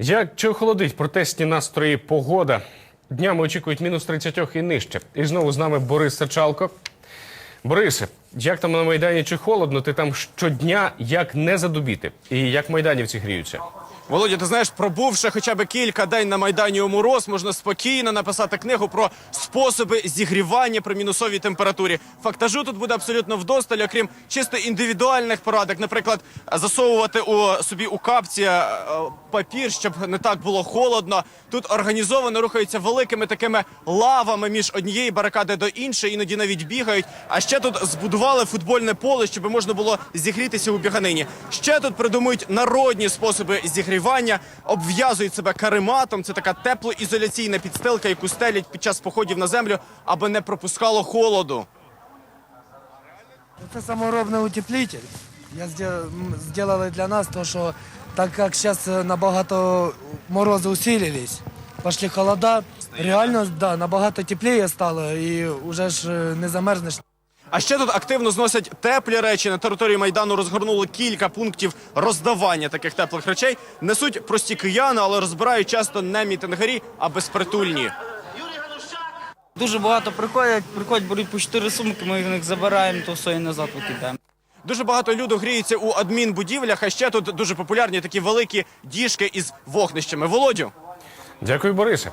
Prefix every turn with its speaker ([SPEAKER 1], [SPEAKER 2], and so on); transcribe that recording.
[SPEAKER 1] Як чи охолодить протестні настрої погода? Днями очікують мінус 30 і нижче. І знову з нами Борис Сачалко. Борисе, як там на Майдані чи холодно? Ти там щодня як не задубіти? І як майданівці гріються?
[SPEAKER 2] Володя, ти знаєш, пробувши хоча б кілька день на майдані у мороз, можна спокійно написати книгу про способи зігрівання при мінусовій температурі. Фактажу тут буде абсолютно вдосталь, окрім чисто індивідуальних порадок. Наприклад, засовувати у собі у капці е, папір, щоб не так було холодно. Тут організовано рухаються великими такими лавами між однієї барикади до іншої, іноді навіть бігають. А ще тут збудували футбольне поле, щоб можна було зігрітися у біганині. Ще тут придумують народні способи зігрівання, обв'язують себе карематом. Це така теплоізоляційна підстилка, яку стелять під час походів на землю, аби не пропускало холоду.
[SPEAKER 3] Это саморобный утеплитель. Я сдел- м, сделали для нас то, что так как сейчас набагато морозы усилились, пошли холода, реально да, набагато теплее стало и уже ж е, не замерзнеш.
[SPEAKER 2] А ще тут активно зносять теплі речі. На території майдану розгорнули кілька пунктів роздавання таких теплих речей. Несуть прості кияни, але розбирають часто не мітингарі, а безпритульні.
[SPEAKER 4] Дуже багато приходять, приходять, беруть по чотири сумки, ми в них забираємо, то все і назад викидаємо.
[SPEAKER 2] Дуже багато люду гріється у адмінбудівлях, а ще тут дуже популярні такі великі діжки із вогнищами. Володю.
[SPEAKER 1] Дякую, Борисе.